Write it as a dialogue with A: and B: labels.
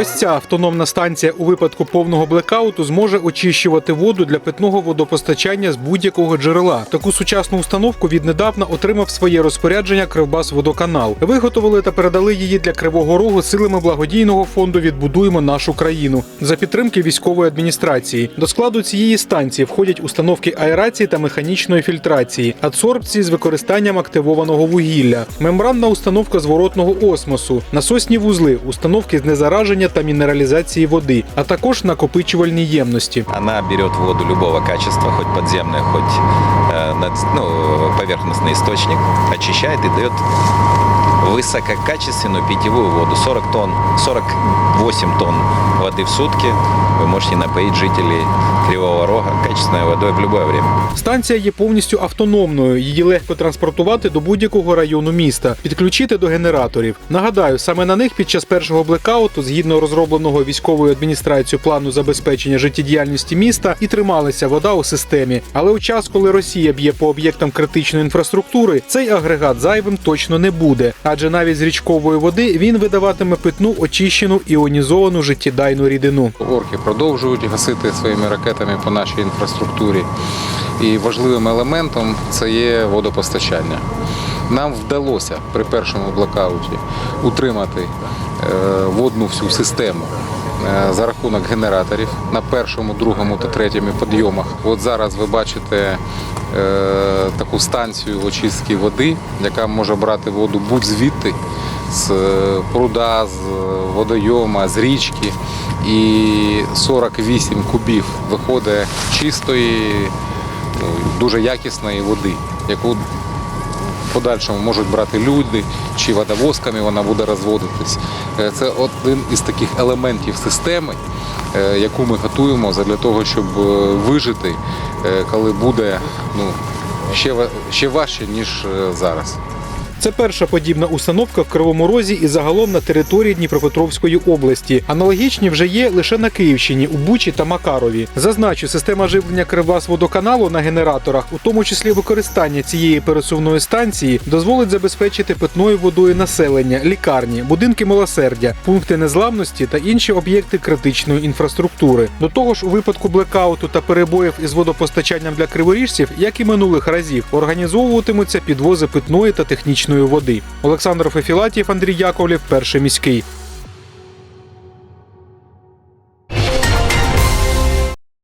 A: Ось ця автономна станція у випадку повного блекауту зможе очищувати воду для питного водопостачання з будь-якого джерела. Таку сучасну установку віднедавна отримав своє розпорядження Кривбас-Водоканал. Виготовили та передали її для Кривого Рогу силами благодійного фонду Відбудуємо нашу країну за підтримки військової адміністрації. До складу цієї станції входять установки аерації та механічної фільтрації, адсорбції з використанням активованого вугілля, мембранна установка зворотного осмосу, насосні вузли, установки з незараження та мінералізації води, а також накопичувальні ємності.
B: Она берет воду любого качества, хоть подземная, хоть э, ну, поверхностный источник, очищает и дает высококачественную питьевую воду. 40 тонн, 48 тонн воды в сутки вы можете напоить жителей Кривого Рога качественной водой в любое время.
A: Станція є повністю автономною. Її легко транспортувати до будь-якого району міста, підключити до генераторів. Нагадаю, саме на них під час першого блекауту, згідно розробленого військовою адміністрацією плану забезпечення життєдіяльності міста, і трималася вода у системі. Але у час, коли Росія б'є по об'єктам критичної інфраструктури, цей агрегат зайвим точно не буде, адже навіть з річкової води він видаватиме питну очищену іонізовану життєдайну рідину.
C: Орки продовжують гасити своїми ракетами по нашій інфраструктурі. І важливим елементом це є водопостачання. Нам вдалося при першому блокауті утримати е, водну всю систему за рахунок генераторів на першому, другому та третьому підйомах. От зараз ви бачите е, таку станцію очистки води, яка може брати воду будь-звідти з е, пруда, з водойома, з річки. І 48 кубів виходить чистої, ну, дуже якісної води, яку подальшому можуть брати люди, чи водовозками вона буде розводитись. Е, Це один із таких елементів системи, е, яку ми готуємо для того, щоб е, вижити, коли буде ну, ще, ще важче, ніж зараз.
A: Це перша подібна установка в Кривому Розі і загалом на території Дніпропетровської області. Аналогічні вже є лише на Київщині, у Бучі та Макарові. Зазначу, система живлення Кривбас-водоканалу на генераторах, у тому числі використання цієї пересувної станції, дозволить забезпечити питною водою населення, лікарні, будинки милосердя, пункти незламності та інші об'єкти критичної інфраструктури. До того ж, у випадку блекауту та перебоїв із водопостачанням для криворіжців, як і минулих разів, організовуватимуться підвози питної та технічної води. Олександр Фефілатів, Андрій Яковлів, перший міський.